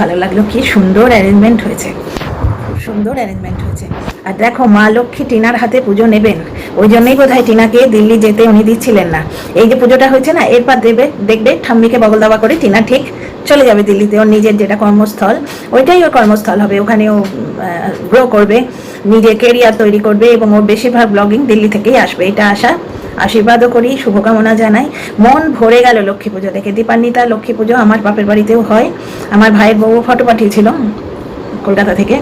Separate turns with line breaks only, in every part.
ভালো লাগল, কি সুন্দর অ্যারেঞ্জমেন্ট হয়েছে। সুন্দর অ্যারেঞ্জমেন্ট হয়েছে। আর দেখো, মা লক্ষ্মী টিনার হাতে পুজো নেবেন। ওই জন্যই বোধহয় টিনাকে দিল্লি যেতে উনি দিচ্ছিলেন না। এই যে পুজোটা হয়েছে না, এরপর দেবে, দেখবে, ঠাম্মিকে বগল দাবা করে টিনা ঠিক চলে যাবে দিল্লিতে, ওর নিজের যেটা কর্মস্থল, ওইটাই ওর কর্মস্থল হবে। ওখানে ও গ্রো করবে নিজের কেরিয়ার তৈরি করবে এবং ওর বেশিরভাগ ব্লগিং দিল্লি থেকেই আসবে, এটা আশা আশীর্বাদও করি, শুভকামনা জানাই। মন ভরে গেল লক্ষ্মী পুজো দেখে। দীপান্বিতা, লক্ষ্মী পুজো আমার বাপের বাড়িতেও হয়। আমার ভাইয়ের বউ ফটো পাঠিয়েছিল কলকাতা থেকে।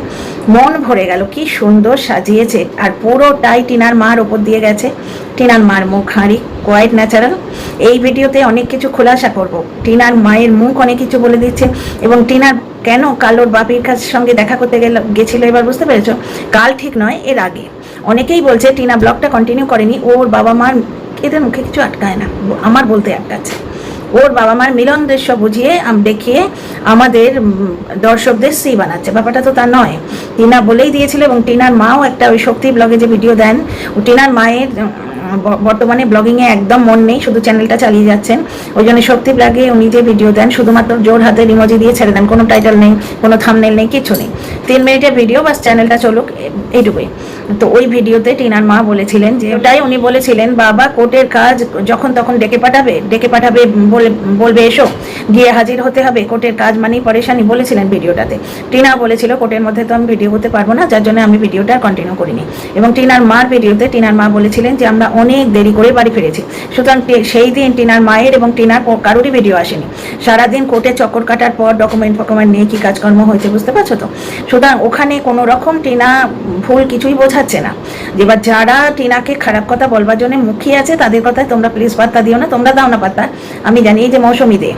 মন ভরে গেল, কি সুন্দর সাজিয়েছে। আর পুরোটাই টিনার মার ওপর দিয়ে গেছে। টিনার মার মুখ হাঁড়ি কোয়াইট ন্যাচারাল এই ভিডিওতে অনেক কিছু খোলাসা করব। টিনার মায়ের মুখ অনেক কিছু বলে দিচ্ছে। এবং টিনার কেন কালোর বাপির কাছ সঙ্গে দেখা করতে গেল গেছিল এবার বুঝতে পেরেছ? কাল ঠিক নয়, এর আগে। অনেকেই বলছে, টিনা, ব্লগটা কন্টিনিউ করেনি। ওর বাবা মার এদের মুখে কিছু আটকায় না। আমার বলতে আটকাচ্ছে ওর বাবা মার মিলন দৃশ্য বুঝিয়ে দেখিয়ে আমাদের দর্শকদের সেই বানাচ্ছে। ব্যাপারটা তো তা নয়। টিনা বলেই দিয়েছিল এবং টিনার মাও একটা ওই শক্তি ব্লগে যে ভিডিও দেন, ও টিনার মায়ের বর্তমানে ব্লগিংয়ে একদম মন নেই, শুধু চ্যানেলটা চালিয়ে যাচ্ছেন। ওই জন্য সত্যি ব্লগে উনি যে ভিডিও দেন, শুধুমাত্র জোর হাতে ইমোজি দিয়ে ছেড়ে দেন, কোনো টাইটেল নেই, কোনো থামনেল নেই কিছু নেই। তিন মিনিটের ভিডিও বাস চ্যানেলটা চলুক এইটুকুই। তো ওই ভিডিওতে টিনার মা বলেছিলেন যে, ওটাই উনি বলেছিলেন, বাবা, কোর্টের কাজ যখন তখন ডেকে পাঠাবে ডেকে পাঠাবে বলে, বলবে এসো, গিয়ে হাজির হতে হবে, কোর্টের কাজ মানেই পরেশানি, বলেছিলেন ভিডিওটাতে টিনা বলেছিল, কোর্টের মধ্যে তো আমি ভিডিও করতে পারব না, যার জন্য আমি ভিডিওটা কন্টিনিউ করিনি। এবং টিনার মার ভিডিওতে টিনার মা বলেছিলেন যে, আমরা অনেক দেরি করে বাড়ি ফিরেছি। সুতরাং সেই দিন টিনার মায়ের এবং টিনার কারোরই ভিডিও আসেনি। সারাদিন কোর্টে চক্কর কাটার পর ডকুমেন্ট ফকুমেন্ট নিয়ে কি কাজকর্ম হয়েছে বুঝতে পারছ তো? সুতরাং ওখানে কোনো রকম টিনা ভুল কিছুই বোঝাচ্ছে না। এবার যারা টিনাকে খারাপ কথা বলবার জন্য মুখিয়ে আছে, তাদের কথায় তোমরা প্লিজ পাত্তা দিও না, তোমরা দাও না পাত্তা। আমি জানি যে মৌসুমি দে,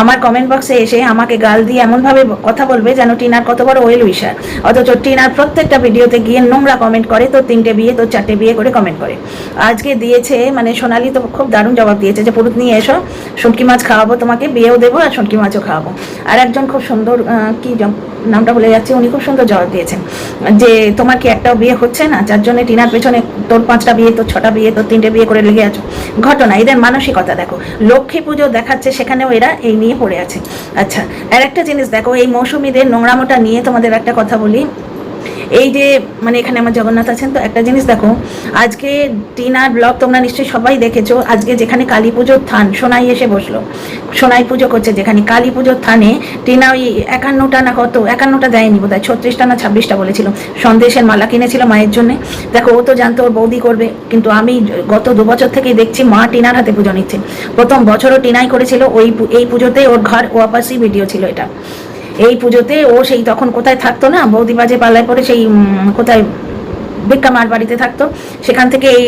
আমার কমেন্ট বক্সে এসে আমাকে গাল দিয়ে এমনভাবে কথা বলবে যেন টিনার কত বড় ওয়েল উইশার অথচ টিনার প্রত্যেকটা ভিডিওতে গিয়ে নোংরা কমেন্ট করে তো তিনটে বিয়ে তো চারটে বিয়ে করে কমেন্ট করে। আজকে দিয়েছে মানে সোনালি তো খুব দারুণ জবাব দিয়েছে যে, পুরুত, নিয়ে এসো, শুটকি মাছ খাওয়াবো তোমাকে, বিয়েও দেবো আর শুটকি মাছও খাওয়াবো। আর একজন খুব সুন্দর কি নামটা বলে যাচ্ছে, উনি খুব সুন্দর জবাব দিয়েছেন যে, তোমার কি একটাও বিয়ে হচ্ছে না? যার জন্য টিনার পেছনে তোর পাঁচটা বিয়ে, তোর ছটা বিয়ে, তোর তিনটে বিয়ে করে লেগে আছো। ঘটনা, এদের মানসিকতা দেখো, লক্ষ্মী পুজো দেখাচ্ছে, সেখানেও এরা এই নিয়ে পড়ে আছে। আচ্ছা আর একটা জিনিস দেখো, এই মৌসুমীদের নোংরামোটা নিয়ে তোমাদের একটা কথা বলি। এই যে মানে এখানে আমার জগন্নাথ আছেন, তো একটা জিনিস দেখো, আজকে টিনার ব্লগ তোমরা নিশ্চয়ই সবাই দেখেছ, আজকে যেখানে কালী পুজোর থান, সোনাই এসে বসল। সোনাই পুজো করছে যেখানে কালী পুজোর থানে টিনা ওই একান্নটা না কত, একান্নটা দেয়নি বোধ হয় ছত্রিশটা না ছাব্বিশটা বলেছিল। সন্দেশের মালা কিনেছিল মায়ের জন্য। দেখো, ও তো জানতো ওর বৌদি করবে, কিন্তু আমি গত দু বছর থেকেই দেখছি মা টিনার হাতে পুজো নিচ্ছে। প্রথম বছরও টিনাই করেছিল, ওই এই পুজোতে ওর ঘর ওয়াপাসি ভিডিও ছিল এটা। এই পুজোতে ও সেই তখন কোথায় থাকতো না? বৌদি বাজে পালায় পরে সেই কোথায় ভিক্ষা মার বাড়িতে থাকতো। সেখান থেকে এই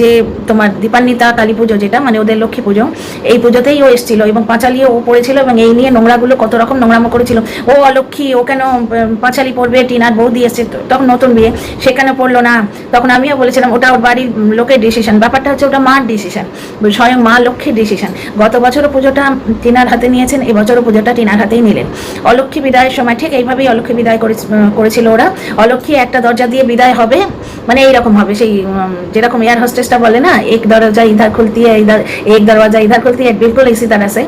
যে তোমার দীপান্বিতা, কালী পুজো যেটা মানে ওদের লক্ষ্মী পুজো, এই পুজোতেই ও এসেছিল এবং পাঁচালিও ও পড়েছিল এবং এই নিয়ে নোংরাগুলো কত রকম নোংরামো করেছিল। ও অলক্ষ্মী, ও কেন পাঁচালি পড়বে? টিনার বৌদি এসছে, তখন নতুন বিয়ে সেখানে পড়ল না? তখন আমিও বলেছিলাম, ওটা ওর বাড়ির লোকের ডিসিশন ব্যাপারটা হচ্ছে ওটা মার ডিসিশন স্বয়ং মা লক্ষ্মীর ডিসিশন গত বছরও পুজোটা টিনার হাতে নিয়েছেন, এবছরও পুজোটা টিনার হাতেই নিলেন। অলক্ষ্মী বিদায়ের সময়, ঠিক এইভাবেই অলক্ষ্মী বিদায় করে করেছিল ওরা। অলক্ষ্মী একটা দরজা দিয়ে বিদায় হবে মানে এইরকম হবে, সেই যেরকম এয়ার হোস্টেসটা বলে না, এক দরজা ইধার খুলতি এক দরজা ইধার খুলতি বিলকুল এসি তার আছে।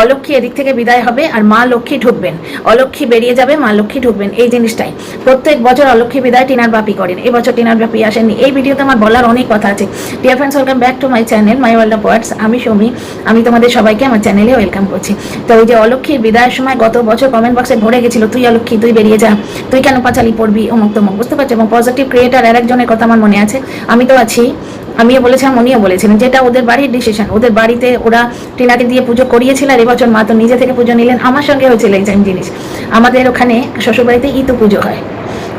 অলক্ষ্মী এদিক থেকে বিদায় হবে আর মা লক্ষ্মী ঢুকবেন। অলক্ষ্মী বেরিয়ে যাবে, মা লক্ষ্মী ঢুকবেন, এই জিনিসটাই। প্রত্যেক বছর অলক্ষ্মী বিদায় টিনার বাপি করেন। এবছর টিনার বাপি আসেননি। এই ভিডিওতে আমার বলার অনেক কথা আছে। Dear friends welcome back to my channel my world of words আমি সৌমি। আমি তোমাদের সবাইকে আমার চ্যানেলে ওয়েলকাম করছি। তো ওই যে অলক্ষ্মীর বিদায়ের সময় গত বছর কমেন্ট বক্সে ভরে গেছিল, তুই অলক্ষ্মী, তুই বেরিয়ে যা। তুই কেন পাঁচালি পড়বি? অমুক তমুক। বুঝতে পারছ? এবং পজিটিভ ক্রিয়েটার আর একজনের কথা আমার মনে আছে। আমি তো আছি। আমিও বলেছিলাম উনিও বলেছিলেন যেটা ওদের বাড়ির ডিসিশন ওদের বাড়িতে ওরা টিনাকে দিয়ে পুজো করিয়েছিল আর এবছর মা তো নিজে থেকে পুজো নিলেন। আমার সঙ্গে হয়েছিল এই সেম জিনিস। আমাদের ওখানে শ্বশুরবাড়িতে ইতু পুজো হয়।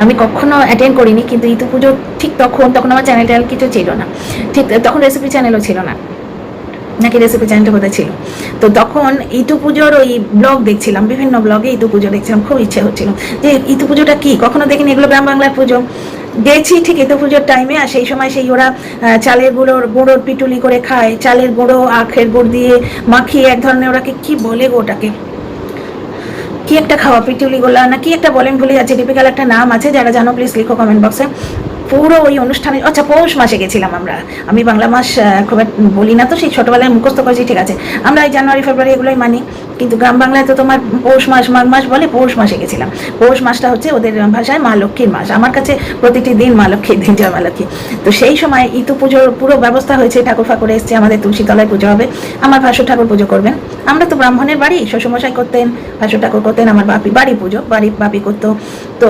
আমি কখনো অ্যাটেন্ড করিনি, কিন্তু ইতু পুজো ঠিক তখন তখন আমার চ্যানেল ট্যানেল কিছু ছিল না। ঠিক তখন রেসিপি চ্যানেলও ছিল না। নাকি রেসিপি চ্যানেলটা কোথায় ছিল। তো তখন ইতু পুজোর ওই ব্লগ দেখছিলাম, বিভিন্ন ব্লগে ইতু পুজো দেখছিলাম, খুব ইচ্ছে হচ্ছিল। যে ইতু পুজোটা কী? কখনো দেখিনি, এগুলো গ্রাম বাংলার পুজো। গেছি ঠিক তো পুজোর টাইমে আর সেই সময় সেই ওরা চালের গুঁড়োর গুঁড়োর পিটুলি করে খায়। চালের গুঁড়ো, আখের গুড় দিয়ে মাখিয়ে এক ধরনের ওরাকে কি বলে ওটাকে? কি একটা খাওয়া পিটুলি গোলা না, কি একটা বলেন ভুলে যাচ্ছে। টিপিক্যাল একটা নাম আছে, যারা জানো প্লিজ লিখো কমেন্ট বক্সে পুরো ওই অনুষ্ঠানে আচ্ছা পৌষ মাসে গেছিলাম আমরা। আমি বাংলা মাস খুব বলি না তো, সেই ছোটোবেলায় মুখস্থ করেছি, ঠিক আছে। আমরা এই জানুয়ারি, ফেব্রুয়ারি এগুলোই মানি। কিন্তু গ্রাম বাংলায় তো তোমার পৌষ মাস, মাঘ মাস বলে পৌষ মাসে গেছিলাম। পৌষ মাসটা হচ্ছে ওদের ভাষায় মা লক্ষ্মীর মাস। আমার কাছে প্রতিটি দিন মা লক্ষ্মীর দিন জয় মা লক্ষ্মী। তো সেই সময় ইতু পুজোর পুরো ব্যবস্থা হয়েছে, ঠাকুর ফাকুর এসছে, আমাদের তুলসীতলায় পুজো হবে। আমার ভাসুর ঠাকুর পুজো করবেন। আমরা তো ব্রাহ্মণের বাড়ি, শ্বশুরমশাই করতেন, ভাসুর ঠাকুর করতেন, আমার বাপি বাড়ি পুজো, বাড়ি বাপি করতো। তো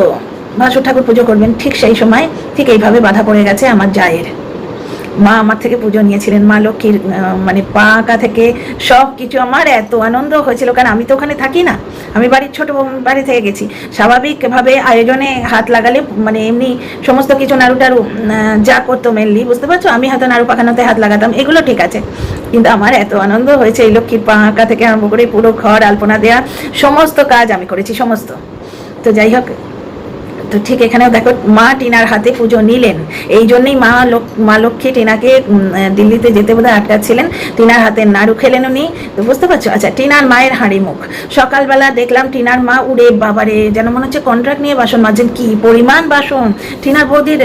ভাসুর ঠাকুর পুজো করবেন, ঠিক সেই সময় ঠিক এইভাবে বাধা পড়ে গেছে আমার জায়ের। মা আমার থেকে পুজো নিয়েছিলেন, মা লক্ষ্মীর মানে পাকা থেকে সব কিছু আমার এত আনন্দ হয়েছিল, কারণ আমি তো ওখানে থাকি না। আমি বাড়ির ছোট বাড়ি থেকে গেছি। স্বাভাবিকভাবে আয়োজনে হাত লাগালে মানে এমনি সমস্ত কিছু নাড়ু যা করতো মেনলি বুঝতে পারছ? আমি হয়তো নাড়ু পাখানোতে হাত লাগাতাম, এগুলো ঠিক আছে। কিন্তু আমার এত আনন্দ হয়েছে এই লক্ষ্মীর পাকা থেকে আরম্ভ করে পুরো ঘর, আলপনা দেওয়া সমস্ত কাজ আমি করেছি, সমস্ত। তো যাই হোক তো ঠিক এখানেও দেখো মা টিনার হাতে পুজো নিলেন। এই জন্যই মা মা লক্ষ্মী টিনাকে দিল্লিতে যেতে বোধহয় আটকাচ্ছিলেন। টিনার হাতে নাড়ু খেলেন উনি। তো বুঝতে পারছ? আচ্ছা টিনার মায়ের হাঁড়ি মুখ। সকালবেলা দেখলাম টিনার মা উড়ে, বাবারে, যেন মনে হচ্ছে কন্ট্রাক্ট নিয়ে বাসন মাজেন। কি পরিমাণ বাসন? টিনার বৌদির,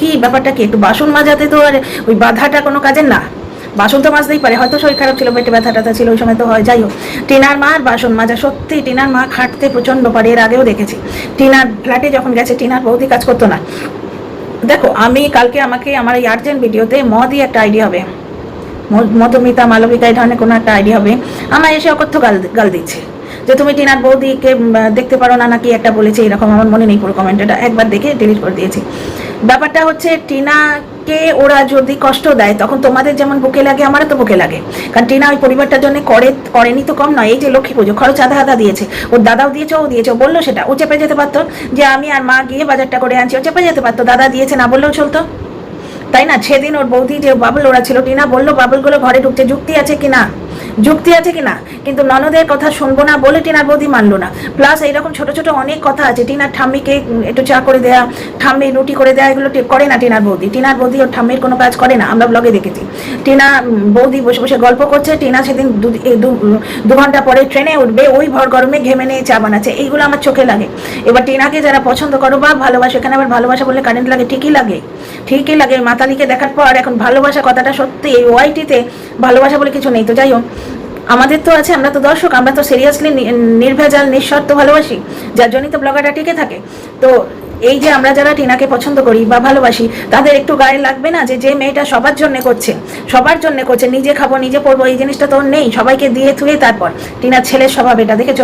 কি ব্যাপারটা কি? একটু বাসন মাজাতে তো আর ওই বাধাটা কোনো কাজের না। বাসন তো মাজতেই পারে। হয়তো শরীর খারাপ ছিল, পেটে ব্যথা ট্যাথা ছিল, ওই সময় তো হয়। যাই হোক, টিনার মা আর বাসন মাজা, সত্যি টিনার মা খাটতে প্রচণ্ড পারে, এর আগেও দেখেছি। টিনার ফ্ল্যাটে যখন গেছে, টিনার বৌদি কাজ করতো না। দেখো, আমি কালকে আমাকে আমার এই আর্জেন্ট ভিডিওতে মদই একটা আইডিয়া হবে। মধুমিতা, মালবিকা, এই ধরনের কোনো একটা আইডিয়া হবে। আমার এসে অকথ্য গাল গাল দিচ্ছে। যে তুমি টিনার বৌদিকে দেখতে পারো না নাকি একটা বলেছে, এরকম আমার মনে নেই পুরো কমেন্টটা একবার দেখে ডিলিট করে দিয়েছি। ব্যাপারটা হচ্ছে টিনাকে ওরা যদি কষ্ট দেয়, তখন তোমাদের যেমন বুকে লাগে, আমারও তো বুকে লাগে। কারণ টিনা ওই পরিবারটার জন্য করে, করেনি তো কম নয়। এই যে লক্ষ্মী পুজো, খরচ আধা আধা দিয়েছে। ওর দাদাও দিয়েছে, ও দিয়েছে বলল সেটা। ও চেপে যেতে পারতো যে আমি আর মা গিয়ে বাজারটা করে আনছি, ও চেপে যেতে পারতো। দাদা দিয়েছে, না বললেও চলতো। তাই না? সেদিন ওর বৌদি যে বাবল, ওরা ছিল, টিনা বলল, বাবলগুলো ঘরে ঢুকছে যুক্তি আছে কিনা? যুক্তি আছে কিনা? কিন্তু ননদের কথা শুনব না বলে টিনার বৌদি মানলো না। প্লাস এইরকম ছোট ছোট অনেক কথা আছে। টিনার ঠাম্মিকে একটু চা করে দেয়া, ঠাম্মি রুটি করে দেয়া, এগুলো করে না টিনার বৌদি। টিনার বৌদি ওর ঠাম্মির কোনো কাজ করে না। আমরা ব্লগে দেখেছি। টিনা বৌদি বসে বসে গল্প করছে। টিনা সেদিন দু ঘণ্টা পরে ট্রেনে উঠবে। ওই ভর গরমে ঘেমে নিয়ে চা বানাচ্ছে। এইগুলো আমার চোখে লাগে। এবার টিনাকে যারা পছন্দ করো বা ভালোবাসে, এখানে আবার ভালোবাসা বললে কারেন্ট লাগে, ঠিকই লাগে। ঠিকই লাগে। মাতালিকে দেখার পর এখন ভালোবাসা কথাটা সত্যি এই ওয়াইটিতে ভালোবাসা বলে কিছু নেই। তো যাই হোক আমাদের তো আছে, আমরা তো দর্শক, আমরা তো সিরিয়াসলি নির্ভেজাল, নিঃস্বার্থ ভালোবাসি, যার জন্যই তো ব্লগারটা টিকে থাকে। তো এই যে আমরা যারা টিনাকে পছন্দ করি বা ভালোবাসি, তাদের একটু গায়ে লাগবে না যে যে মেয়েটা সবার জন্য করছে, সবার জন্য করছে, নিজে খাব, নিজে পড়ব এই জিনিসটা তো নেই, সবাইকে দিয়ে থুয়ে তারপর। টিনার ছেলের স্বভাব এটা, দেখেছ?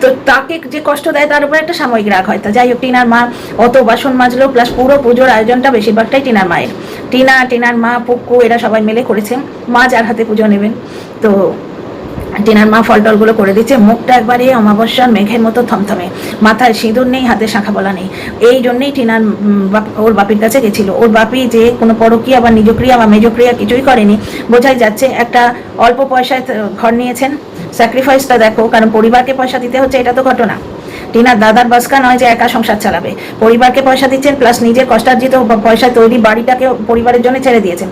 তো তাকে যে কষ্ট দেয় তার উপর একটা সাময়িক রাগ হয়। তা যাই হোক, টিনার মা অত বাসন মাজলো প্লাস পুরো পুজোর আয়োজনটা বেশিরভাগটাই টিনার মায়ের। টিনা, টিনার মা পুক্কু এরা সবাই মিলে করেছে। মা যার হাতে পুজো নেবেন। তো টিনার মা ফল টলগুলো করে দিচ্ছে। মুখটা একবারে অমাবস্যার মেঘের মতো থমথমে। মাথায় সিঁদুর নেই, হাতে শাঁখা বলা নেই। এই জন্যেই টিনার ওর বাপির কাছে গেছিল। ওর বাপি যে কোনো পরক্রিয়া বা নিজক্রিয়া বা মেজক্রিয়া কিছুই করেনি। বোঝাই যাচ্ছে একটা অল্প পয়সায় ঘর নিয়েছেন। স্যাক্রিফাইসটা দেখো, কারণ পরিবারকে পয়সা দিতে হচ্ছে, এটা তো ঘটনা। টিনার দাদার বাসকা নয় যে একা সংসার চালাবে। পরিবারকে পয়সা দিচ্ছেন প্লাস নিজের কষ্টার্জিত পয়সা তৈরি বাড়িটাকে পরিবারের জন্য ছেড়ে দিয়েছেন।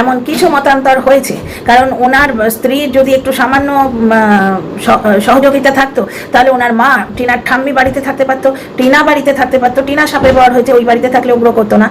এমন কিছু মতান্তর হয়েছে। কারণ ওনার স্ত্রীর যদি একটু সামান্য সহযোগিতা থাকতো, তাহলে ওনার মা টিনার ঠাম্মি বাড়িতে থাকতে পারতো, টিনা বাড়িতে থাকতে পারতো। টিনা সাপে বর হয়েছে, ওই বাড়িতে থাকলে উগ্র করতো না।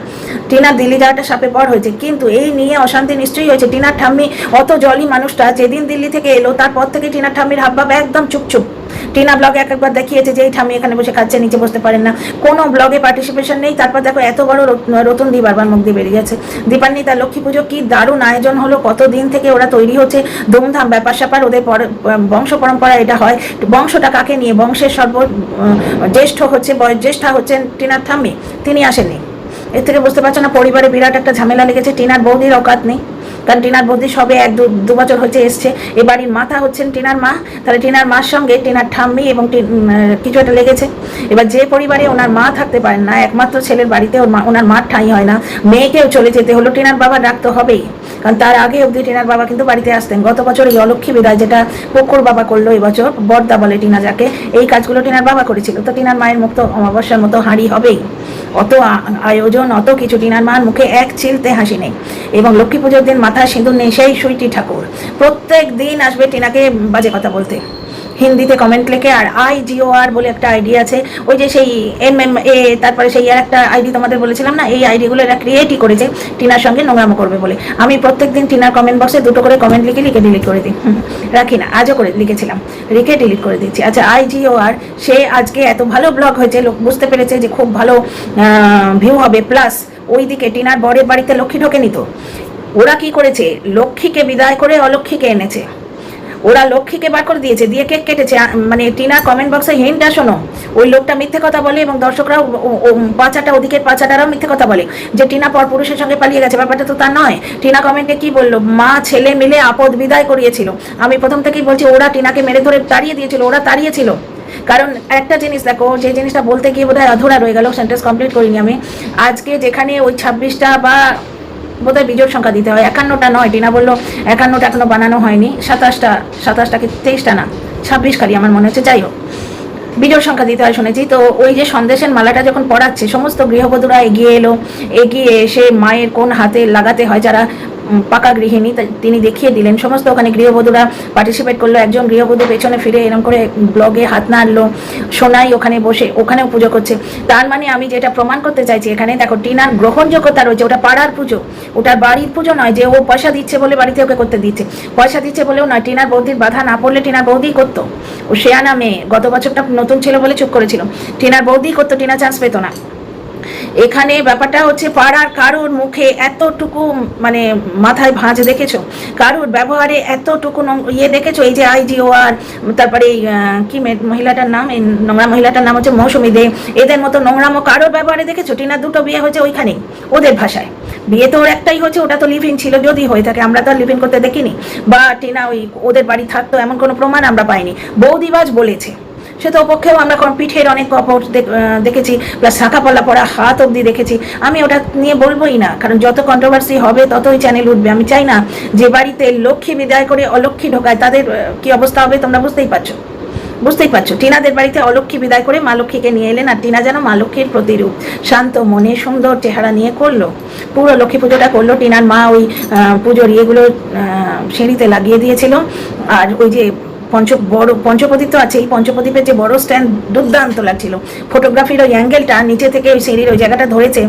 টিনা দিল্লি যাওয়াটা সাপে বর হয়েছে। কিন্তু এই নিয়ে অশান্তি নিশ্চয়ই হয়েছে। টিনার ঠাম্মি অত জলই মানুষটা, যেদিন দিল্লি থেকে এলো, তারপর থেকে টিনার ঠাম্মির হাবভাব একদম চুপচুপ। টিনা ব্লগে এক একবার দেখিয়েছে যে, এই ঠাম্মি এখানে বসে খাচ্ছে, নিচে বসতে পারেন না। কোনো ব্লগে পার্টিসিপেশন নেই। তারপর দেখো, এত বড় রত- রতন দি বারবার মুখ দিয়ে বেরিয়ে গেছে। দীপান্বিতা তার লক্ষ্মী পুজো, কি দারুণ আয়োজন হলো। কত দিন থেকে ওরা তৈরি হচ্ছে। ধুমধাম ব্যাপার স্যাপার ওদের বংশ পরম্পরা এটা হয়। বংশটা কাকে নিয়ে? বংশের সর্ব জ্যেষ্ঠ হচ্ছে, বয়- জ্যেষ্ঠা হচ্ছেন টিনার ঠাম্মি। তিনি আসেননি। এর থেকে বুঝতে পারছ না, পরিবারে বিরাট একটা ঝামেলা লেগেছে। টিনার বৌদির অকাত নেই। কারণ টিনার বৌদি সবে এক দু বছর হচ্ছে এসছে। এ বাড়ির মাথা হচ্ছেন টিনার মা। তাহলে টিনার মার সঙ্গে টিনার ঠাম্মি এবং কিছু একটা লেগেছে। এবার যে পরিবারে ওনার মা থাকতে পারেন না, একমাত্র ছেলের বাড়িতে মা ওনার মার ঠাঁই হয় না। মেয়েকেও চলে যেতে হলো। টিনার বাবা ডাক তো হবেই। কারণ তার আগে অবধি টিনার বাবা কিন্তু বাড়িতে আসতেন। গত বছর এই অলক্ষী বিদায় যেটা পুকুর বাবা করল এবছর বর্দা বলে টিনা যাকে, এই কাজগুলো টিনার বাবা করেছিল। তো টিনার মায়ের মুখ তো অমাবস্যার মতো হাঁড়ি হবেই। অত আয়োজন, অত কিছু টিনার মার মুখে এক চিলতে হাসি নেই। এবং লক্ষ্মী পুজোর দিন মাথায় সিঁদুর নেই, সেই সুইটি ঠাকুর। প্রত্যেক দিন আসবে টিনাকে বাজে কথা বলতে। হিন্দিতে কমেন্ট লেখে, আর আই জিও আর বলে একটা আইডি আছে। ওই যে সেই এম এম এ তারপরে সেই আর একটা আইডি তোমাদের বলেছিলাম না, এই আইডিগুলো এরা ক্রিয়েটই করেছে, টিনার সঙ্গে নোংরামো করবে বলে। আমি প্রত্যেক দিন টিনার কমেন্ট বক্সে দুটো করে কমেন্ট লিখে লিখে ডিলিট করে দিই। রাখি না, আজও করে লিখেছিলাম। লিখে ডিলিট করে দিচ্ছি আচ্ছা আই জিও আর সে আজকে এত ভালো ব্লগ হয়েছে, লোক বুঝতে পেরেছে যে খুব ভালো ভিউ হবে। প্লাস ওইদিকে টিনার বরের বাড়িতে লক্ষ্মী ঢোকেনি তো। ওরা কি করেছে? লক্ষ্মীকে বিদায় করে অলক্ষ্মীকে এনেছে। ওরা লক্ষ্মীকে বার করে দিয়েছে, দিয়ে কেক কেটেছে। মানে টিনা কমেন্ট বক্সে হিন্টটা শোনো। ওই লোকটা মিথ্যে কথা বলে এবং ও- পাচাটা, ওদিকের পাচাটারাও মিথ্যে কথা বলে। যে টিনা পর পুরুষের সঙ্গে পালিয়ে গেছে, ব্যাপারটা তো তা নয়। টিনা কমেন্টে কি বলল? মা, ছেলে মিলে আপদ বিদায় করিয়েছিল। আমি প্রথম থেকেই বলছি, ওরা টিনাকে মেরে ধরে তাড়িয়ে দিয়েছিল, ওরা তাড়িয়েছিল। কারণ একটা জিনিস দেখো, যে জিনিসটা বলতে গিয়ে বোধহয় অধুরা রয়ে গেল সেন্টেন্স কমপ্লিট করিনি আমি। আজকে যেখানে ওই ছাব্বিশটা বা বোধহয় বিজোড় সংখ্যা দিতে হয়। একান্নটা নয়, টিনা বলল, একান্নটা এখনও বানানো হয়নি। সাতাশটা সাতাশটা কি তেইশটা না? ছাব্বিশ খালি আমার মনে হচ্ছে। যাই হোক বিজোড় সংখ্যা দিতে হয় শুনেছি। তো ওই যে সন্দেশের মালাটা যখন পড়াচ্ছে, সমস্ত গৃহবধূরা এগিয়ে এলো। এগিয়ে এসে মায়ের কোন হাতে লাগাতে হয়? যারা পাকা গৃহিণী তিনি দেখিয়ে দিলেন। সমস্ত ওখানে গৃহবধূরা পার্টিসিপেট করল। একজন গৃহবধূ পেছনে ফিরে এরকম করে ব্লগে হাত নাড়লো, সোনাই ওখানে বসে, ওখানেও পুজো করছে। তার মানে আমি যেটা প্রমাণ করতে চাইছি এখানে, দেখো, টিনার গ্রহণযোগ্যতা রয়েছে, ওটা পাড়ার পুজো। ওটা বাড়ির পুজো নয় যে ও পয়সা দিচ্ছে বলে বাড়িতে ওকে করতে দিচ্ছে। পয়সা দিচ্ছে বলেও নয়, টিনার বৌদির বাধা না পড়লে টিনার বৌদি করতো। ও শেয়ানা মেয়ে, গত বছরটা নতুন ছিল বলে চুপ করেছিল। টিনার বৌদি করতো, টিনা চান্স পেতো না। এখানে ব্যাপারটা হচ্ছে পাড়ার কারোর মুখে এতটুকু মানে মাথায় ভাঁজ দেখেছ? কারোর ব্যবহারে এতটুকু ইয়ে দেখেছ? এই যে আইজিও আর, তারপরে কি মহিলাটার নাম? এই নোংরা মহিলাটার নাম হচ্ছে মৌসুমি দে। এদের মতো নোংরামো কারোর ব্যবহারে দেখেছ? টিনার দুটো বিয়ে হয়েছে ওইখানেই, ওদের ভাষায়। বিয়ে তো ওর একটাই হচ্ছে, ওটা তো লিভিং ছিল যদি হয়ে থাকে, আমরা তো আর লিভিং করতে দেখিনি। বা টিনা ওই, ওদের বাড়ি থাকতো, এমন কোনো প্রমাণ আমরা পাইনি। বৌদিবাজ বলেছে। সে তো পক্ষেও আমরা কোন পিঠের অনেক আহ, দেখেছি প্লাস শাখা পাল্লা পরা হাত অবধি দেখেছি। আমি ওটা নিয়ে বলবোই না কারণ যত কন্ট্রোভার্সি হবে ততই চ্যানেল উঠবে। আমি চাই না যে বাড়িতে লক্ষ্মী বিদায় করে অলক্ষ্মী ঢোকায় তাদের কি অবস্থা হবে তোমরা বুঝতেই পারছ। বুঝতেই পারছ টিনাদের বাড়িতে অলক্ষ্মী বিদায় করে মা লক্ষ্মীকে নিয়ে এলেন আর টিনা যেন মা লক্ষ্মীর প্রতিরূপ। শান্ত মনে সুন্দর চেহারা নিয়ে করল। পুরো লক্ষ্মী পুজোটা করল টিনার মা ওই পুজোর ইয়েগুলো সিঁড়িতে লাগিয়ে দিয়েছিল। আর ওই যে পঞ্চ বড় পঞ্চপ্রদীপ তো আছেই। পঞ্চপ্রদীপের যে বড় স্ট্যান্ড দুর্দান্ত লাগছিল। ফটোগ্রাফির ওই অ্যাঙ্গেলটা নিচে থেকে ওই সিঁড়ির ওই জায়গাটা ধরেছে,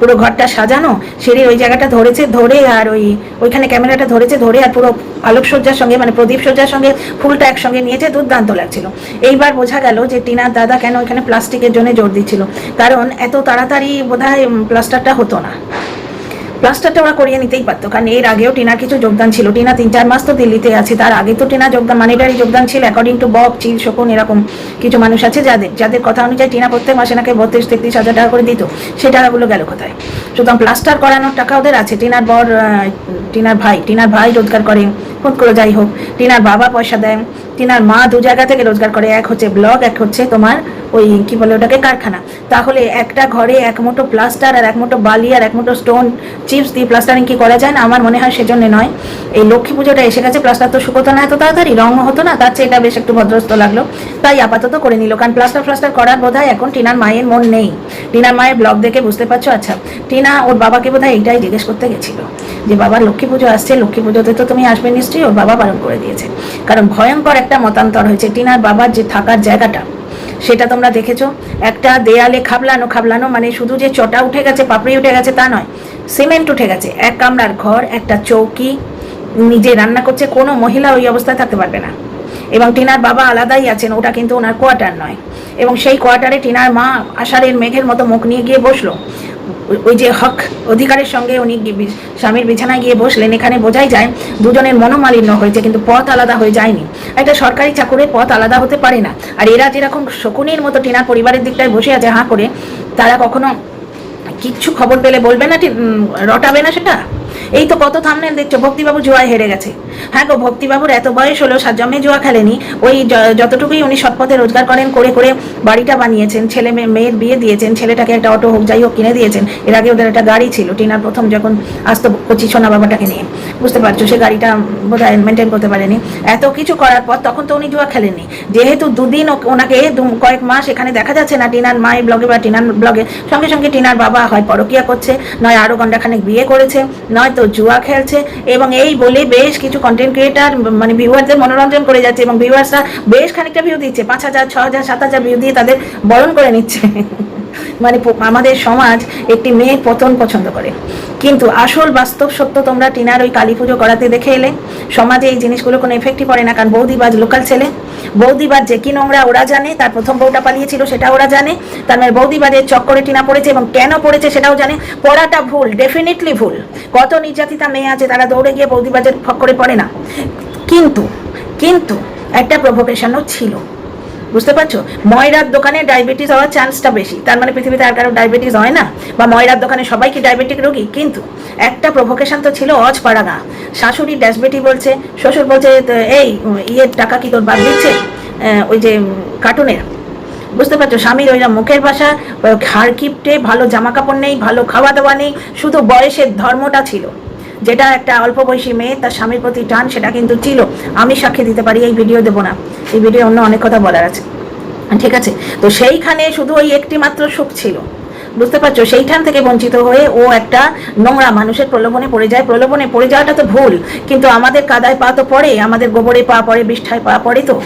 পুরো ঘরটা সাজানো, সিঁড়ির ওই জায়গাটা ধরেছে, ধরে আর ওই ওইখানে ক্যামেরাটা ধরেছে, ধরে আর পুরো আলোকসজ্জার সঙ্গে মানে প্রদীপ সজ্জার সঙ্গে ফুলটা একসঙ্গে নিয়েছে, দুর্দান্ত লাগছিল। এইবার বোঝা গেল যে টিনার দাদা কেন ওইখানে প্লাস্টিকের জন্য জোর দিচ্ছিল। কারণ এত তাড়াতাড়ি বোধহয় প্লাস্টারটা হতো না। প্লাস্টারটা ওরা করিয়ে নিতেই পারতো, কারণ এর আগেও টিনার কিছু যোগদান ছিল। টিনা তিন চার মাস তো দিল্লিতে আছে, তার আগে তো টিনা যোগদান, মানিটারি যোগদান ছিল অ্যাকর্ডিং টু বক চিল, শকুন এরকম কিছু মানুষ আছে যাদের যাদের কথা অনুযায়ী টিনা প্রত্যেক মাসে নাকি বত্রিশ, তেত্রিশ হাজার টাকা করে দিত সেই টাকাগুলো গেল কোথায়? সুতরাং প্লাস্টার করানোর টাকা ওদের আছে, টিনার বর টিনার ভাই টিনার ভাই রোজগার করে ফোন করে যাই হোক, টিনার বাবা পয়সা দেয়, টিনার মা দু জায়গা থেকে রোজগার করে, এক হচ্ছে ব্লগ এক হচ্ছে তোমার ওই কি বলে ওটাকে, কারখানা। তাহলে একটা ঘরে এক মুঠো প্লাস্টার আর এক মুঠো বালি আর এক মুঠো স্টোন চিপস দিয়ে প্লাস্টারিং কি করা যায় না? আমার মনে হয় সেজন্য নয়। এই লক্ষ্মী পুজোটা এসে গেছে প্লাস্টার তো শুকোতো না এত তাড়াতাড়ি রঙও হতো না, তার চেয়ে এটা বেশ একটু ভদ্রস্ত লাগল। তাই আপাতত করে নিল, কারণ প্লাস্টার প্লাস্টার করার বোধ এখন টিনার মায়ের মন নেই। টিনার মায়ের ব্লগ দেখে বুঝতে পারছ? আচ্ছা টিনা ওর বাবাকে বোধহয় এইটাই জিজ্ঞেস করতে গেছিল, যে বাবা, লক্ষ্মী পুজো আসছে, লক্ষ্মী পুজোতে তো তুমি আসবে নিশ্চয়ই, ওর বাবা বারণ করে দিয়েছে। কারণ ভয়ঙ্কর একটা মতান্তর হয়েছে, টিনার বাবার যে থাকার জায়গাটা। সেটা তোমরা দেখেছ। একটা দেয়ালে খাবলানো খাবলানো মানে শুধু যে চটা উঠে গেছে, পাপড়ি উঠে গেছে তা নয়, সিমেন্ট উঠে গেছে, এক কামরার ঘর, একটা চৌকি, নিজে রান্না করছে, কোনো মহিলা ওই অবস্থায় থাকতে পারবে না। এবং টিনার বাবা আলাদাই আছেন, ওটা কিন্তু ওনার কোয়ার্টার নয়। এবং সেই কোয়ার্টারে টিনার মা আষাঢ়ের মেঘের মতো মুখ নিয়ে গিয়ে বসল। ওই- যে হক অধিকারের সঙ্গে উনি স্বামীর বিছানায় গিয়ে বসলেন, এখানে বোঝাই যায় দুজনের মনোমালিন্য হয়েছে, কিন্তু পথ আলাদা হয়ে যায়নি। একটা সরকারি চাকরের পথ আলাদা হতে পারে না। আর এরা যেরকম শকুনির মতো টিনার পরিবারের দিকটায় বসে আছে হাঁ করে, তারা কখনো কিচ্ছু খবর পেলে বলবে না রটাবে না সেটা? এই তো কত থামনেল দেখছ? ভক্তিবাবু জুয়ায় হেরে গেছে। হ্যাঁ গো, ভক্তিবাবুর এত বয়স হলো সাত জন্মে জুয়া খেলেনি। ওই যতটুকুই উনি সৎপথে রোজগার করেন, করে করে বাড়িটা বানিয়েছেন, ছেলে মেয়ে, মেয়ের বিয়ে দিয়েছেন, ছেলেটাকে একটা অটো হোক, যাই হোক কিনে দিয়েছেন, এর আগে ওদের একটা গাড়ি ছিল, টিনার প্রথম যখন আসতো কচি সোনা বাবাটাকে নিয়ে। বুঝতে পারছ, সে গাড়িটা বোধ হয় মেনটেন করতে পারেনি। এত কিছু করার পর তখন তো উনি জুয়া খেলেননি। যেহেতু দুদিন ওনাকে কয়েক মাস এখানে দেখা যাচ্ছে না, টিনার মায়ের ব্লগে বা টিনার ব্লগে সঙ্গে সঙ্গে টিনার বাবা হয় পরকিয়া করছে, নয় আরও ঘন্টাখানেক বিয়ে করেছে নয়তো তো জুয়া খেলছে এবং এই বলে বেশ কিছু কন্টেন্ট ক্রিয়েটার মানে ভিউয়ারদের মনোরঞ্জন করে যাচ্ছে এবং ভিউয়ার্সরা বেশ খানিকটা ভিউ দিচ্ছে। পাঁচ হাজার, ছ হাজার, সাত হাজার ভিউ দিয়ে তাদের বরণ করে নিচ্ছে। মানে আমাদের সমাজ একটি মেয়ে পতন পছন্দ করে। কিন্তু আসল বাস্তব সত্য তোমরা টিনার ওই কালী পুজো করাতে দেখে এলে। সমাজে এই জিনিসগুলো কোনো এফেক্টই পড়ে না, কারণ বৌদি বৌদিবাজ লোকাল ছেলে। বৌদিবাজ যে কি নোংরা ওরা জানে, তার প্রথম বউটা পালিয়েছিল সেটা ওরা জানে, তার মানে বৌদিবাদের চক্করে টিনা পড়েছে এবং কেন পড়েছে সেটাও জানে। পড়াটা ভুল ডেফিনেটলি ভুল। কত নির্যাতিতা মেয়ে আছে তারা দৌড়ে গিয়ে বৌদিবাজের ফক্করে পড়ে না। কিন্তু কিন্তু একটা প্রভোকেশনও ছিল। বুঝতে পারছ? ময়রার দোকানে ডায়াবেটিস হওয়ার চান্সটা বেশি। তার মানে পৃথিবীতে আর কারও ডায়াবেটিস হয় না? বা ময়রার দোকানে সবাই কি ডায়াবেটিক রোগী? কিন্তু একটা প্রভোকেশন তো ছিল অজ পাড়াগা শাশুড়ি ডায়াবেটি বলছে, শ্বশুর বলছে এই ইয়ের টাকা কি তোর বাদ দিচ্ছে? ওই যে কার্টুনের বুঝতে পারছ? স্বামীর ওইরা মুখের ভাষা হাড় কিপটে, ভালো জামা কাপড় নেই, ভালো খাওয়া দাওয়া নেই, শুধু বয়সের ধর্মটা ছিল। যেটা একটা অল্প বয়সী মেয়ে তার স্বামীর প্রতি টান, সেটা কিন্তু ছিল। আমি সাক্ষী দিতে পারি, এই ভিডিও দেবো না। এই ভিডিও অন্য অনেক কথা বলার আছে। ঠিক আছে? তো সেইখানে শুধু ওই একটি মাত্র সুখ ছিল। বুঝতে পারছ? সেইখান থেকে বঞ্চিত হয়ে ও একটা নোংরা মানুষের প্রলোভনে পড়ে যায়। প্রলোভনে পড়ে যাওয়াটা তো ভুল, কিন্তু আমাদের কাদায় পা তো পড়ে, আমাদের গোবরে পা পড়ে, বিষ্ঠায় পা পড়ে তো।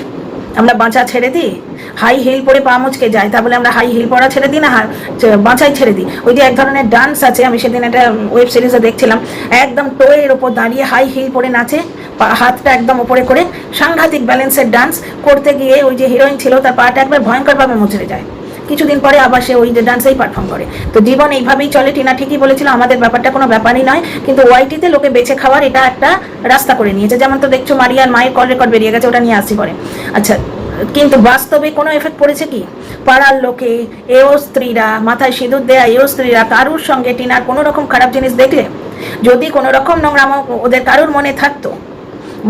আমরা বাঁচা ছেড়ে দিই? হাই হিল পরে পা মুচকে যায়, তা বলে আমরা হাই হিল পরা ছেড়ে দিই না? হা- চ- বাঁচাই ছেড়ে দিই। ওই যে এক ধরনের ডান্স আছে, আমি সেদিন একটা ওয়েব সিরিজে দেখছিলাম। একদম টোয়ের ওপর দাঁড়িয়ে হাই হিল পরে নাচে হাতটা একদম ওপরে করে সাংঘাতিক ব্যালেন্সের ডান্স করতে গিয়ে ওই যে হিরোইন ছিল, তার পাটা একবার ভয়ঙ্করভাবে মুচড়ে যায়। কিছুদিন পরে আবার সে ওই ডান্সেই পারফর্ম করে। তো জীবন এইভাবেই চলে, টিনা ঠিকই বলেছিল, আমাদের ব্যাপারটা কোনো ব্যাপারই নয়, কিন্তু ওয়াইটিতে লোকে বেছে খাওয়ার এটা একটা রাস্তা করে নিয়েছে। যেমন তো দেখছ, মারিয়ার মায়ের কল রেকর্ড বেরিয়ে গেছে, ওটা নিয়ে আসি পরে। আচ্ছা কিন্তু বাস্তবে কোনো এফেক্ট পড়েছে কি? পাড়ার লোকে, এও স্ত্রীরা, মাথায় সিঁদুর দেয়া এও স্ত্রীরা, কারুর সঙ্গে টিনার কোনো রকম খারাপ জিনিস দেখলে? যদি কোনো রকম নোংরাম ওদের কারুর মনে থাকতো?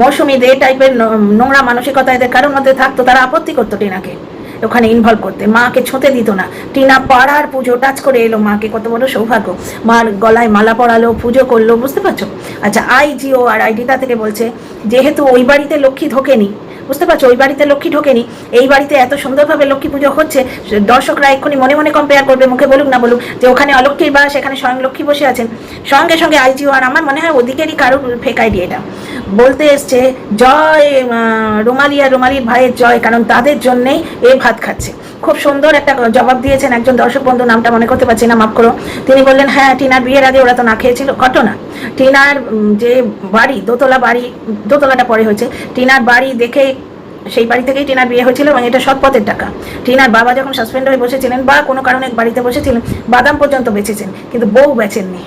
মৌসুমি দে টাইপের নোংরা মানসিকতা এদের কারোর মধ্যে থাকতো? তারা আপত্তি করতো টিনাকে। ওখানে ইনভলভ করতে। মাকে ছোঁতে দিত না। টিনা পাড়ার পুজো টাচ করে এলো মাকে। কত বড় সৌভাগ্য। মার গলায় মালা পরালো, পুজো করল, বুঝতে পারছ? আচ্ছা আইজিও আর আইডিটা থেকে বলছে, যেহেতু ওই বাড়িতে লক্ষ্মী ঢোকেনি বুঝতে পারছ? ওই বাড়িতে লক্ষ্মী ঢোকেনি। এই বাড়িতে এত সুন্দরভাবে লক্ষ্মী পুজো হচ্ছে, দর্শকরা এক্ষুনি মনে মনে কম্পেয়ার করবে, মুখে বলুক না বলুক, যে ওখানে অলক্ষ্মীর বা সেখানে স্বয়ং লক্ষ্মী বসে আছেন। সঙ্গে সঙ্গে আইজিও, আর আমার মনে হয় ওদিকেরই কারোর ফেক আইডিয়া এটা। বলতে এসছে, জয় রুমালি আর রুমালির ভাইয়ের জয়, কারণ তাদের জন্যেই এ ভাত খাচ্ছে। খুব সুন্দর একটা জবাব দিয়েছেন একজন দর্শক বন্ধু, নামটা মনে করতে পারছি না, মাফ করো। তিনি বললেন হ্যাঁ টিনার বিয়ের আগে ওরা তো না খেয়েছিল, ঘটনা। টিনার যে বাড়ি, দোতলা বাড়ি, দোতলাটা পরে হয়েছে, টিনার বাড়ি দেখে সেই বাড়ি থেকেই টিনার বিয়ে হয়েছিল এবং এটা সৎ পথের টাকা। টিনার বাবা যখন সাসপেন্ড হয়ে বসেছিলেন বা কোনো কারণে বাড়িতে বসেছিলেন, বাদাম পর্যন্ত বেঁচেছেন, কিন্তু বউ বেচেননি।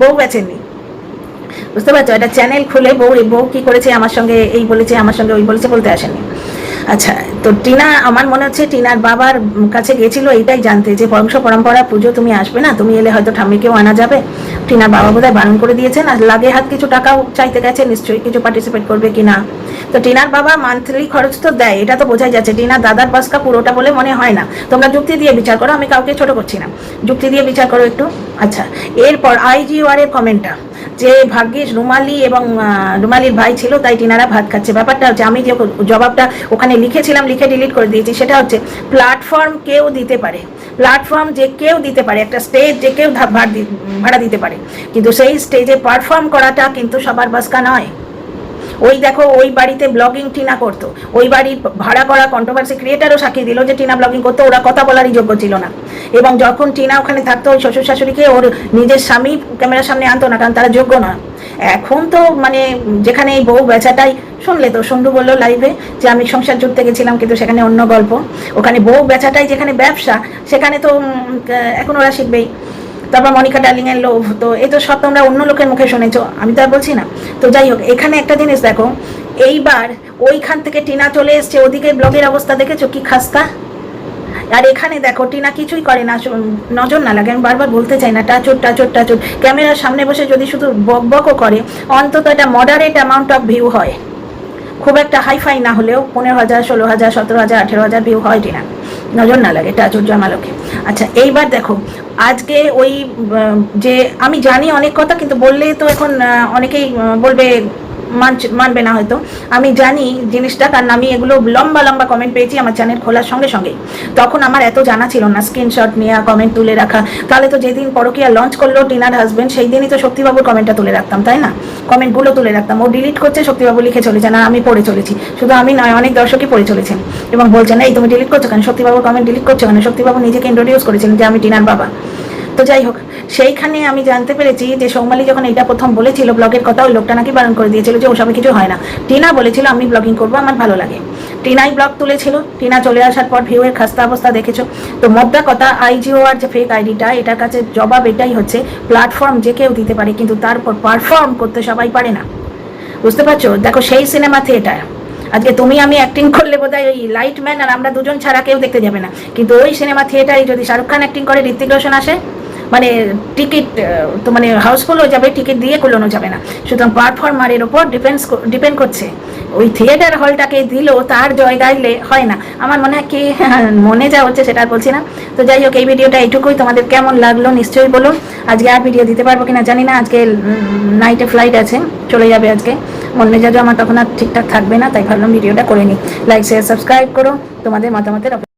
বউ বেচেননি। বুঝতে পারছ? এটা চ্যানেল খুলে বউ বউ কি করেছে, আমার সঙ্গে এই বলেছে, আমার সঙ্গে ওই বলেছে বলতে আসেনি আচ্ছা তো টিনা, আমার মনে হচ্ছে টিনার বাবার কাছে গেছিল এইটাই জানতে যে বংশ পরম্পরা পুজো, তুমি আসবে না, তুমি এলে হয়তো ঠাম্মিকেও আনা যাবে। টিনার বাবা বোধহয় বারণ করে দিয়েছেন, আর লাগে হাত কিছু টাকাও চাইতে গেছে, নিশ্চয়ই কিছু পার্টিসিপেট করবে কি না। তো টিনার বাবা মান্থলি খরচ তো দেয়, এটা তো বোঝাই যাচ্ছে টিনার দাদার বাসকা পুরোটা বলে মনে হয় না। তোমরা যুক্তি দিয়ে বিচার করো, আমি কাউকে ছোট করছি না। যুক্তি দিয়ে বিচার করো একটু। আচ্ছা এরপর আইজিওআর এর কমেন্টটা যে ভাগ্যিস রুমালি এবং রুমালির ভাই ছিল, তাই টিনারা ভাত খাচ্ছে। ব্যাপারটা হচ্ছে, আমি যে জবাবটা ওখানে লিখেছিলাম, লিখে ডিলিট করে দিয়েছি, সেটা হচ্ছে প্ল্যাটফর্ম কেউ দিতে পারে। প্ল্যাটফর্ম যে কেউ দিতে পারে, একটা স্টেজ যে কেউ ভাড়া দিতে পারে। কিন্তু সেই স্টেজে পারফর্ম করাটা কিন্তু সবার বাসকা নয়। ওই দেখো, ওই বাড়িতে ব্লগিং টিনা করতো। ওই বাড়ির ভাড়া করা কন্ট্রোভার্সি ক্রিয়েটারও সাক্ষী দিল যে টিনা ব্লগিং করতো, ওরা কথা বলারই যোগ্য ছিল না। এবং যখন টিনা ওখানে থাকতো, ওই শ্বশুর শাশুড়িকে ওর নিজের স্বামী ক্যামেরার সামনে আনতো না, কারণ তারা যোগ্য না। এখন তো মানে যেখানে এই বউ বেচাটাই শুনলে তো সন্ডু বলল লাইভে যে আমি সংসার জুড়তে গেছিলাম, কিন্তু সেখানে অন্য গল্প। ওখানে বউ বেচাটাই যেখানে ব্যবসা, সেখানে তো এখন ওরা শিখবেই। তারপর মনিকা ডার্লিং এর লোভ, তো এই তো সব তোমরা অন্য লোকের মুখে শুনেছো, আমি তো আর বলছি না। তো যাই হোক, এখানে একটা জিনিস দেখো, এইবার ওইখান থেকে টিনা চলে এসছে, ওদিকে ব্লগের অবস্থা দেখেছ? কি খাস্তা? আর এখানে দেখো, টিনা কিছুই করে না নজর না লাগে, আমি বারবার বলতে চাই না, টাচুর টাচুর টাচুর। ক্যামেরার সামনে বসে যদি শুধু বক বকও করে, অন্তত একটা মডারেট অ্যামাউন্ট অফ ভিউ হয়। খুব একটা হাইফাই না হলেও পনেরো হাজার, ষোলো হাজার, সতেরো হাজার, আঠেরো হাজার ভিউ হয় টিনা নজর না লাগে, এটা আচর্য আমালোকে আচ্ছা এইবার দেখো, আজকে ওই যে আমি জানি অনেক কথা, কিন্তু বললে তো এখন অনেকেই বলবে মানবে না হয়তো। আমি জানি জিনিসটা, কারণ আমি এগুলো লম্বা লম্বা কমেন্ট পেয়েছি আমার চ্যানেল খোলার সঙ্গে সঙ্গে তখন আমার এত জানা ছিল না স্ক্রিনশট নেওয়া কমেন্ট তুলে রাখা। তাহলে তো যেদিন পরকিয়া লঞ্চ করল টিনার হাজবেন্ড সেই দিনই তো শক্তিবাবুর কমেন্টটা তুলে রাখতাম, তাই না? কমেন্টগুলো তুলে রাখতাম। ও ডিলিট করছে, শক্তিবাবু লিখে চলেছে, না, আমি পড়ে চলেছি। শুধু আমি নয়, অনেক দর্শকই পড়ে চলেছেন। এবং বলছেন এই তুমি ডিলিট করছ কেন? শক্তিবাবুর কমেন্ট ডিলিট করছ কেন? শক্তিবাবু নিজেকে ইন্ট্রোডিউস করেছিলেন যে আমি টিনার বাবা। তো যাই হোক, সেইখানে আমি জানতে পেরেছি যে সৌমালি যখন এটা প্রথম বলেছিল ব্লগের কথা, ওই লোকটা নাকি বারণ করে দিয়েছিল যে ওসবে কিছু হয় না। টিনা বলেছিল, আমি ব্লগিং করব, আমার ভালো লাগে। টিনাই ব্লগ তুলেছিল। টিনা চলে আসার পর ভিউয়ের খাস্তা অবস্থা দেখেছ। তো মোদ্দা কথা আইজিও আর যে ফেক আইডিটা এটার কাছে জবাব এটাই হচ্ছে প্ল্যাটফর্ম যে কেউ দিতে পারে, কিন্তু তারপর পারফর্ম করতে সবাই পারে না। বুঝতে পারছ? দেখো, সেই সিনেমা থিয়েটার আজকে তুমি আমি অ্যাক্টিং করলে বোধ হয় ওই লাইট ম্যান আর আমরা দুজন ছাড়া কেউ দেখতে যাবে না। কিন্তু ওই সিনেমা থিয়েটারে যদি শাহরুখ খান অ্যাক্টিং করে ঋত্বিক রোশন আসে মানে টিকিট তো মানে হাউসফুল হয়ে যাবে টিকিট দিয়ে কুলোনো যাবে না। সুতরাং পারফর্মারের ওপর ডিপেন্ডস ডিপেন্ড করছে। ওই থিয়েটার হলটাকে দিল তার জয় গাইলে হয় না। আমার মনে হয় কি মনে যা হচ্ছে সেটা বলছি না। তো যাই হোক, এই ভিডিওটা এইটুকুই। তোমাদের কেমন লাগল নিশ্চয়ই বলুন। আজকে আর ভিডিও দিতে পারব কিনা জানি না। আজকে নাইটে ফ্লাইট আছে। চলে যাবে আজকে। মন মেজাজও আমার তখন আর ঠিকঠাক থাকবে না, তাই ভাবলাম ভিডিওটা করে নিই। লাইক শেয়ার সাবস্ক্রাইব করো। তোমাদের মতামতের